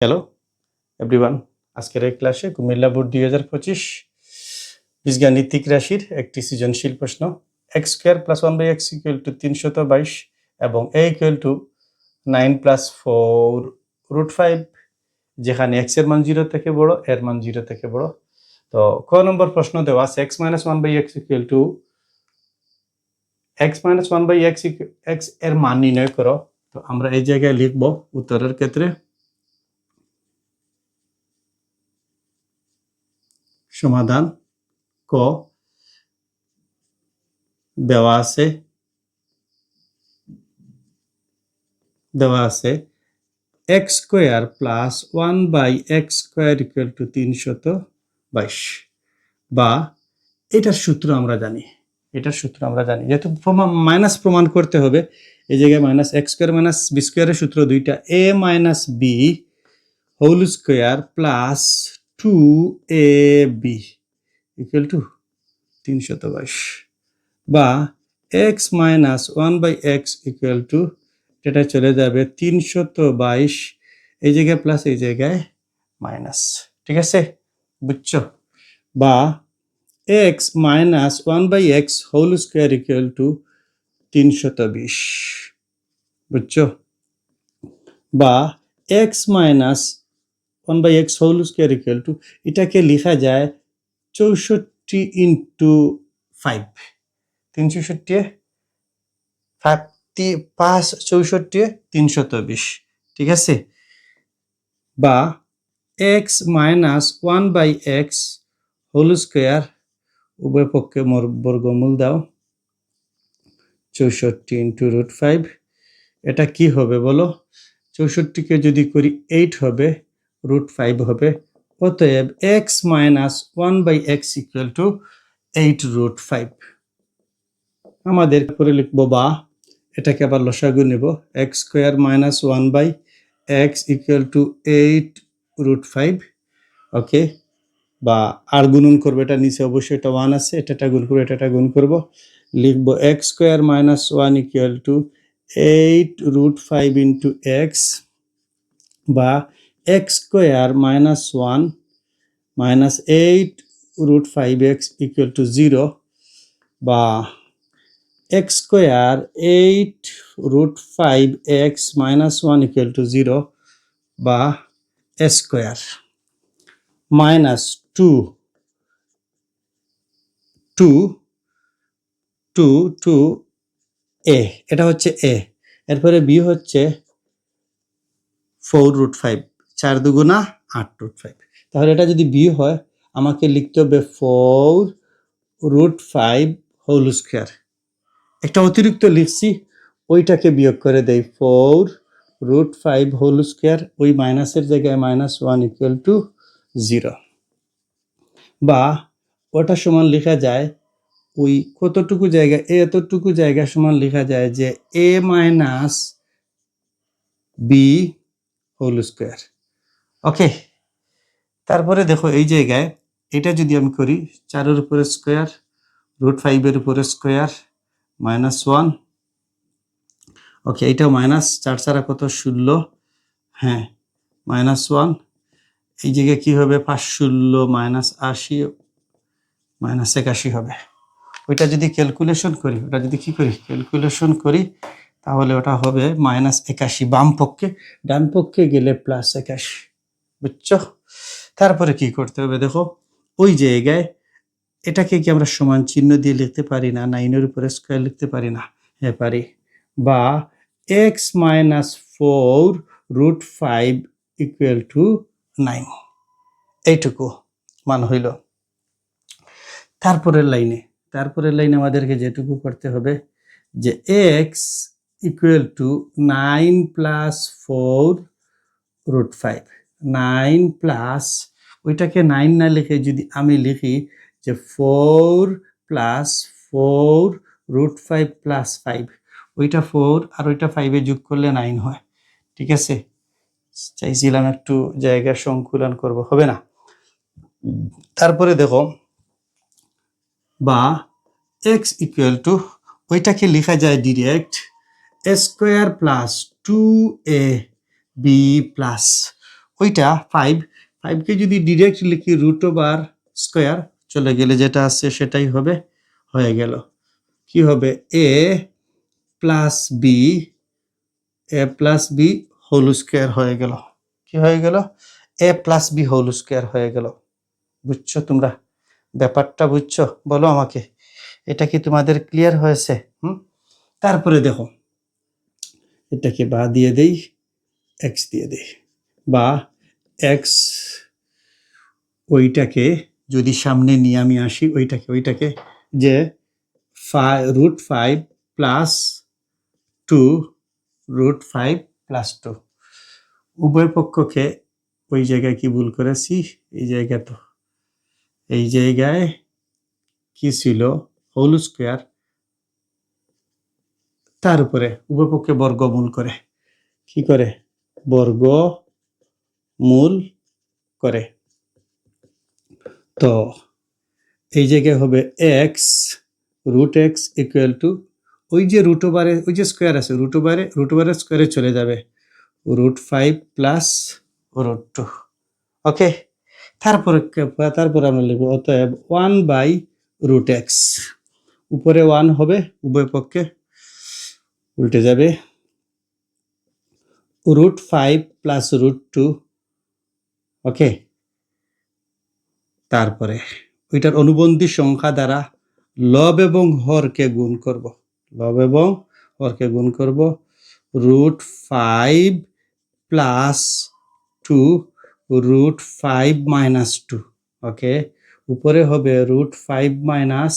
Hello everyone আজকের এই ক্লাসে কুমিল্লা বোর্ড দুই হাজার পঁচিশ বীজগাণিতিক রাশির একটি সৃজনশীল প্রশ্ন। X square plus one by x equal to তিনশত বাইশ এবং a equal to nine plus four root five যেখানে এক্সের মান জিরো থেকে বড়, এর মান জিরো থেকে বড়। তো ক নম্বর প্রশ্ন দেওয়া আছে x minus one by x equal to x minus one by x এক্সের মান নির্ণয় করো। তো আমরা এই জায়গায় লিখব উত্তরের ক্ষেত্রে। সমাধান ক দেওয়া আছে। দেওয়া আছে x square plus one by x square equal to তিনশত বাইশ বা এটার সূত্র আমরা জানি। এটার সূত্র আমরা জানি। যেহেতু প্রমাণ মাইনাস প্রমাণ করতে হবে, এই জায়গায় minus x square minus b স্কোয়ারের সূত্র দুইটা a minus b whole square plus two a b equal to তিনশত বাইশ বা x minus one by x equal to এটা চলে যাবে তিনশত বাইশ এই জায়গায় প্লাস এই জায়গায় মাইনাস ঠিক আছে? বুঝছ? বা x minus one by x whole square equal to তিনশত বিশ বুঝছ? বা x minus one by x whole square equal to এটাকে লেখা যায় চৌষট্টি ইন্টু ফাইভ তিন চৌষট্টি ফাইভ পাঁচ, চৌষট্টি তিনশত বিশ ঠিক আছে? বা x minus one by x whole square উভয় পক্ষে মোর বর্গমূল দাও। চৌষট্টি ইন্টু রুট ফাইভ এটা কি হবে বলো? চৌষট্টিকে যদি করি এইট হবে রুট ফাইভ হবে। অতএব x minus one by x equal to eight root five আমাদের করে লিখব বা, এটাকে আবার লসাগু নেব। X square minus one by x equal to eight root five okay বা আর গুণন করব, এটা নিচে অবশ্যই এটা ওয়ান আছে, এটা এটা গুণ করব, এটা এটা গুণ করব। লিখব x square minus one equal to eight root five into x বা x square minus one minus eight root five x equal to zero বা x square eight root five x minus one equal to zero বা square minus two two two two a এটা হচ্ছে এ এরপরে B হচ্ছে four root five চার দুগুণা আট root five তাহলে এটা যদি বি হয়, আমাকে লিখতে হবে four root five whole square একটা অতিরিক্ত লিখছি, ওইটাকে বিয়োগ করে দেই four root five whole square ওই মাইনাসের জায়গায় minus one equal to zero বা ওটা সমান লেখা যায়, ওই কতটুকু জায়গা এতটুকু জায়গা সমান লেখা যায় যে a minus b whole square okay তারপরে দেখো এই জায়গায় এটা যদি আমি করি, চারের উপরে স্কোয়ার রুট ফাইভের উপরে স্কোয়ার মাইনাস ওয়ান ওকে এইটাও মাইনাস চার চারা কত? ষোলো। হ্যাঁ মাইনাস ওয়ান এই জায়গায় কি হবে? পাঁচ, ষোলো মাইনাস আশি মাইনাস একাশি হবে। ওইটা যদি ক্যালকুলেশন করি, ওটা যদি কি করি? ক্যালকুলেশন করি, তাহলে ওটা হবে মাইনাস একাশি বাম পক্ষে। ডান পক্ষে গেলে প্লাস একাশি। বুঝছ? তারপরে কি করতে হবে দেখো? ওই জায়গায় এটাকে কি আমরা সমান চিহ্ন দিয়ে লিখতে পারি না? নাইনের উপরে স্কোয়ার লিখতে পারি না? হ্যাঁ পারি। বা x minus four root five equal to nine এইটুকু মান হইল। তারপরের লাইনে তারপরের লাইনে আমাদেরকে যেটুকু করতে হবে যে x equal to nine plus four root five nine plus ওইটাকে নাইন না লিখে যদি আমি লিখি যে four plus four root five plus five ওইটা ফোর আর ওইটা ফাইভে যোগ করলে নাইন হয়, ঠিক আছে? চাইছিলাম একটু জায়গা সংকুলন করব, হবে না? তারপরে দেখো, বা এক্স ইকুয়াল টু ওইটাকে লেখা যায় direct square plus two a b plus ওইটা ফাইভ ফাইভকে যদি ডিরেক্ট লিখি রুট ওভার স্কোয়ার চলে গেলে যেটা আছে সেটাই হবে, হয়ে গেল। কি হবে? A plus b a plus b whole square হয়ে গেল। কি হয়ে গেল? A plus b whole square হয়ে গেল। বুঝছ তোমরা? ব্যাপারটা বুঝছ? বলো আমাকে। এটা কি তোমাদের ক্লিয়ার হয়েছে? হুম? তারপরে দেখো। এটাকে বা দিয়ে দেই এক্স দিয়ে দেই। বা এক্স ওইটাকে যদি সামনে নিয়ে আমি আসি, ওইটাকে ওইটাকে যে five root five plus two root five plus two উভয় পক্ষকে ওই জায়গায় কি ভুল করেছি? এই জায়গা তো। এই জায়গায় কি ছিল? হোল স্কোয়ার তার উপরে উভয় পক্ষে বর্গমূল করে। কি করে? বর্গ মূল করে। তো এই জায়গায় হবে x root x equal to ওই যে রুট ওভারে ওই যে স্কোয়ার আছে রুট ওভারে রুট ওভারের স্কোয়ারে চলে যাবে। Root five plus root two okay তারপরে তারপরে আমরা লিখব, অতএব ওয়ান বাই রুট এক্স উপরে ওয়ান হবে, উভয় পক্ষে উল্টে যাবে। Root five plus root two okay? তারপরে, ওইটার অনুবন্ধী সংখ্যা দ্বারা লব এবং হরকে গুণ করব। লব এবং হরকে গুণ করব। Root five plus two, root five minus two, okay? উপরে হবে root five minus,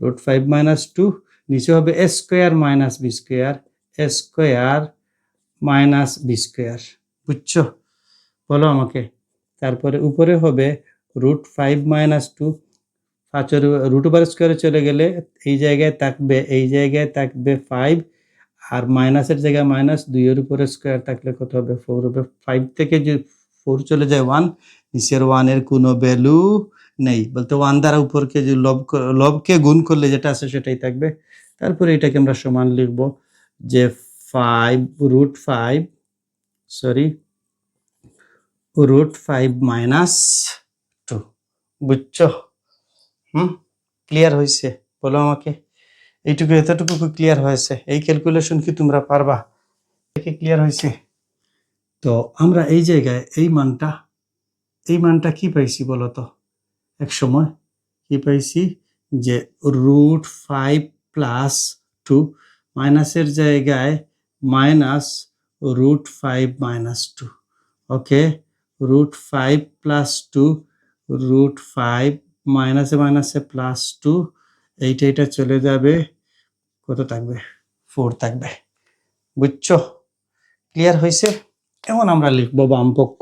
root five minus two, নিচে হবে a square minus b square, a square minus b square, বুঝছ? বলো আমাকে। তারপরে উপরে হবে রুট ফাইভ মাইনাস টু পাঁচের রুট ওভার স্কোয়ারে চলে গেলে এই জায়গায় থাকবে, এই জায়গায় থাকবে ফাইভ আর মাইনাসের জায়গায় মাইনাস দুইয়ের উপরে স্কোয়ার থাকলে কত হবে? ফোর হবে। ফাইভ থেকে যে ফোর চলে যায় ওয়ান নিচের ওয়ানের কোনো ভ্যালু নেই। বলতে ওয়ান দ্বারা উপরকে যে লব লবকে গুণ করলে যেটা আছে সেটাই থাকবে। তারপরে এটাকে আমরা সমান লিখব যে five root five sorry root five minus two বুঝছ? হুম? ক্লিয়ার হয়েছে। বলো আমাকে। এইটুকু এতটুকু ক্লিয়ার হয়েছে। এই ক্যালকুলেশন কি তোমরা পারবা? ক্লিয়ার হয়েছে। তো আমরা এই জায়গায় এই মানটা এই মানটা কি পাইছি বলো তো? এক সময় কি পাইছি? যে রুট ফাইভ প্লাস টু মাইনাসের জায়গায় minus root five minus two okay root five plus two root five মাইনাসে মাইনাসে প্লাস টু এইটা এটা চলে যাবে, কত থাকবে? ফোর থাকবে। বুঝছ? ক্লিয়ার হয়েছে এখন আমরা লিখব বামপক্ষ।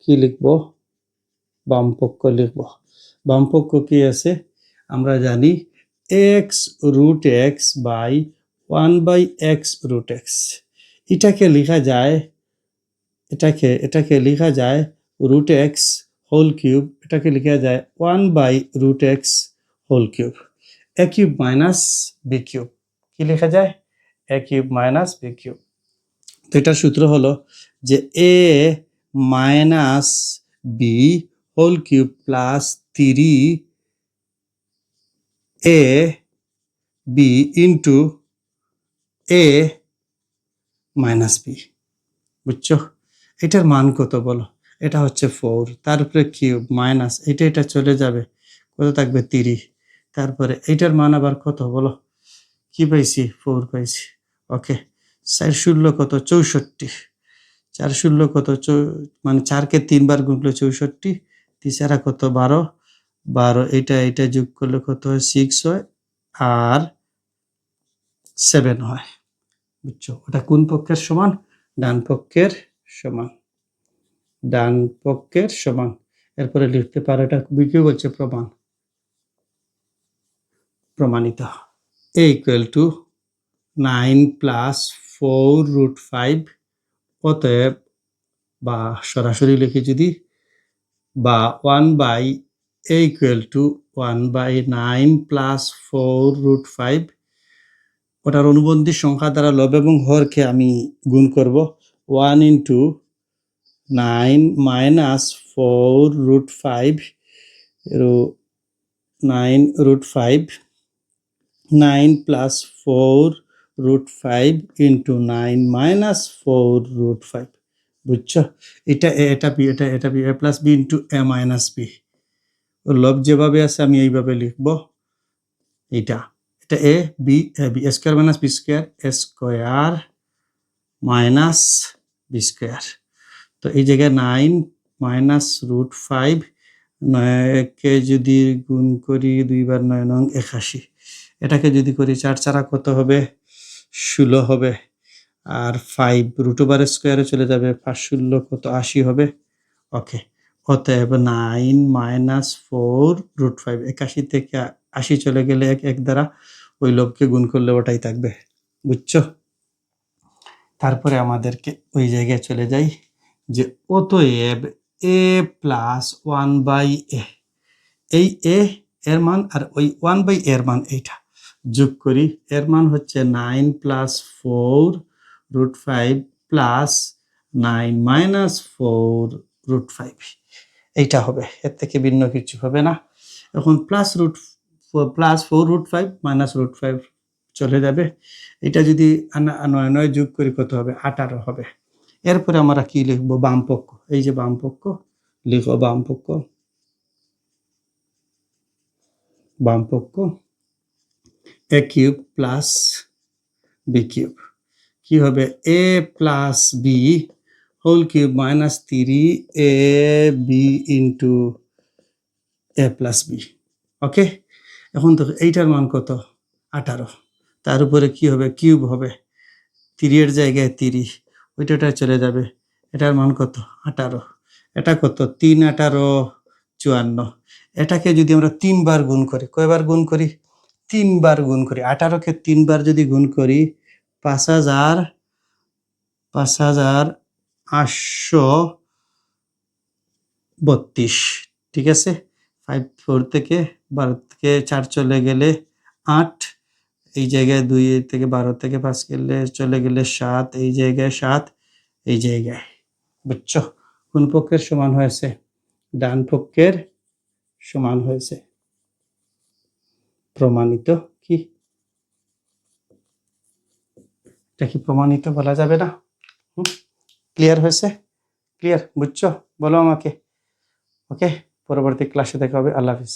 কি লিখব? বামপক্ষ লিখব। বামপক্ষ কি আছে? আমরা জানি x root x by one by x root x এটাকে লেখা যায় এটাকে এটাকে লেখা যায় রুট এক্স হোল কিউব এটাকে লেখা যায় one by root X whole cube A cube minus B cube কি লেখা যায়? A cube minus B cube তো এটার সূত্র হলো যে A minus B whole cube plus three A B into A minus B বুঝছ? এটার মান কত বলো? এটা হচ্ছে ফোর তার উপরে কিউব মাইনাস এটা এটা চলে যাবে, কত থাকবে তিরিশ? তারপরে এইটার মান আবার কত বলো? কি পাইছি? ফোর পাইছি। ওকে চার ষোলো কত? চৌষট্টি। চার ষোলো কত? চৌ মানে চারকে তিনবার গুনলে চৌষট্টি, তিসারা কত? বারো। বারো, এটা এটা যোগ করলে কত হয়? সিক্স হয়, আর সেভেন হয়। বুঝছ? ওটা কোন পক্ষের সমান? ডান পক্ষের সমান। ডান পক্ষের সমান। এরপরে লিখতে পারো, এটা বিক্রি বলছে? প্রমাণ। প্রমাণিত। A equal to nine plus four root five অতএব বা সরাসরি লিখে যদি বা one by A equal to one by nine plus four root five ওটার অনুবন্ধী সংখ্যা দ্বারা লব এবং হরকে আমি গুণ করব। One into nine minus four root five nine root five nine plus four root five into nine minus four root five বুঝছ? এটা এ, এটা বি, এটা এটা B, A plus B into A minus B লব যেভাবে আছে আমি এইভাবে লিখব। এটা এটা A B A B square minus B square square minus B square. তো এই জায়গায় নাইন মাইনাস রুট ফাইভ নয়কে যদি গুণ করি দুইবার নয় নং একাশি, এটাকে যদি করি চার চারা কত হবে? ষোলো হবে। আর ফাইভ রুট ওভার স্কোয়ারে চলে যাবে, পাঁচ ষোলো কত আশি হবে? ওকে অতএব nine minus four root five একাশি থেকে আশি চলে গেলে এক এক দ্বারা ওই লোককে গুণ করলে ওটাই থাকবে। বুঝছ? তারপরে আমাদেরকে ওই জায়গায় চলে যাই যে অতএব A plus one by A এই এ এর মান আর ওই ওয়ান বাই এর মান এইটা। যোগ করি, এর মান হচ্ছে nine plus four root five plus nine minus four root five এইটা হবে, এর থেকে ভিন্ন কিছু হবে না। এখন plus root plus four root five minus root five চলে যাবে। এটা যদি নয় নয়, যোগ করি কত হবে? আঠারো হবে। এরপরে আমরা কি লিখব? বামপক্ষ। এই যে বামপক্ষ, লিখো বাম পক্ষ বাম পক্ষ A cube plus B cube. কি হবে? A plus B whole cube minus three A B into A plus B. Okay? এখন তো এইটার মান কত? আঠারো। তার উপরে কি হবে? কিউব হবে। তিরিয়ের জায়গায় তিরি ওইটাটা চলে যাবে। এটার মান কত? আঠারো। এটা কত? তিন আঠারো চুয়ান্ন। এটাকে যদি আমরা তিনবার গুণ করি, কয়বার গুণ করি? তিনবার গুণ করি। আঠারোকে তিনবার যদি গুণ করি, পাঁচ হাজার পাঁচ হাজার আটশো বত্রিশ। ঠিক আছে? ফাইভ ফোর থেকে বারো থেকে চার চলে গেলে আট এই জায়গায় দুই থেকে বারো থেকে পাঁচ গেলে চলে গেলে সাত, এই জায়গায় সাত, এই জায়গায়। বুঝছ? কোন পক্ষের সমান হয়েছে? ডান পক্ষের সমান হয়েছে। প্রমাণিত কি? এটা কি প্রমাণিত বলা যাবে না? ক্লিয়ার হয়েছে? ক্লিয়ার? বুঝছ? বলো আমাকে। ওকে? পরবর্তী ক্লাসে দেখা হবে। আল্লাহ হাফিজ।